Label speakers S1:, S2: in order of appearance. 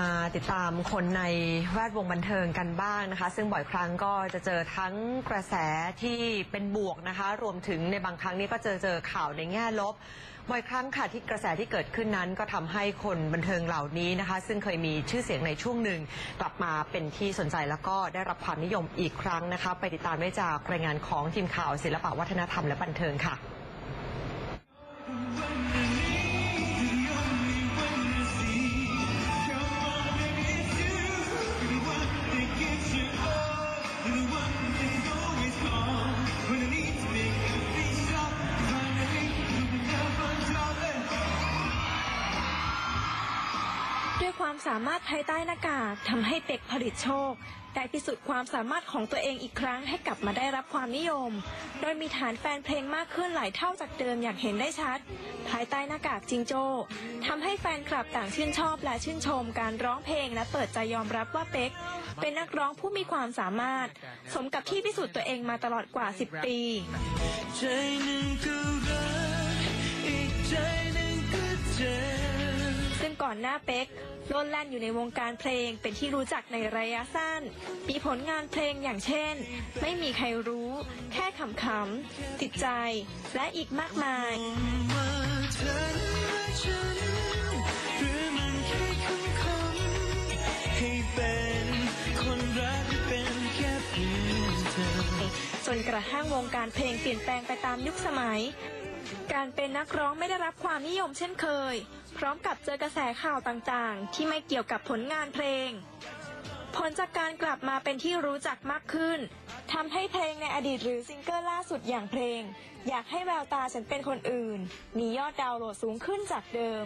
S1: มาติดตามคนในแวดวงบันเทิงกันบ้างนะคะ ซึ่งบ่อยครั้งก็จะเจอทั้งกระแสที่เป็นบวกนะคะ รวมถึงในบางครั้งนี้ก็เจอเจอข่าวในแง่ลบ บ่อยครั้งค่ะที่กระแสที่เกิดขึ้นนั้น ก็ทำให้คนบันเทิงเหล่านี้นะคะ ซึ่งเคยมีชื่อเสียงในช่วงหนึ่ง กลับมาเป็นที่สนใจแล้วก็ได้รับความนิยมอีกครั้งนะคะ ไปติดตามได้จากรายงานของทีมข่าวศิลปะวัฒนธรรมและบันเทิงค่ะ
S2: ด้วยความสามารถภายใต้หน้ากากทำให้เป็กผลิตโชค ได้พิสูจน์ความสามารถของตัวเองอีกครั้งให้กลับมาได้รับความนิยม โดยมีฐานแฟนเพลงมากขึ้นหลายเท่าจากเดิมอย่างเห็นได้ชัด ภายใต้หน้ากากจิงโจ้ทำให้แฟนคลับต่างชื่นชอบและชื่นชมการร้องเพลงและเปิดใจยอมรับว่าเป็กเป็นนักร้องผู้มีความสามารถ สมกับที่พิสูจน์ตัวเองมาตลอดกว่า 10 ปี
S3: อน
S2: หน้าเป็กโลดแล่นอยู่ในวงการเพลงเป็นที่รู้จักในระยะสั้น มีผลงานเพลงอย่างเช่น ไม่มีใครรู้ แค่ขำๆ ติดใจ และอีกมากมาย
S3: ว่าเธอและฉันกเป็นแค่เพียงเธอ
S2: จนกระทั่งวงการเพลงเปลี่ยนแปลงไปตามยุคสมัย การเป็นนักร้องไม่ได้รับความนิยมเช่นเคย พร้อมกับเจอกระแสข่าวต่างๆ ที่ไม่เกี่ยวกับผลงานเพลง ผลจากการกลับมาเป็นที่รู้จักมากขึ้นทำให้เพลงในอดีตหรือซิงเกิลล่าสุดอย่างเพลง อยากให้แววตาฉันเป็นคนอื่น มียอดดาวน์โหลดสูงขึ้นจากเดิม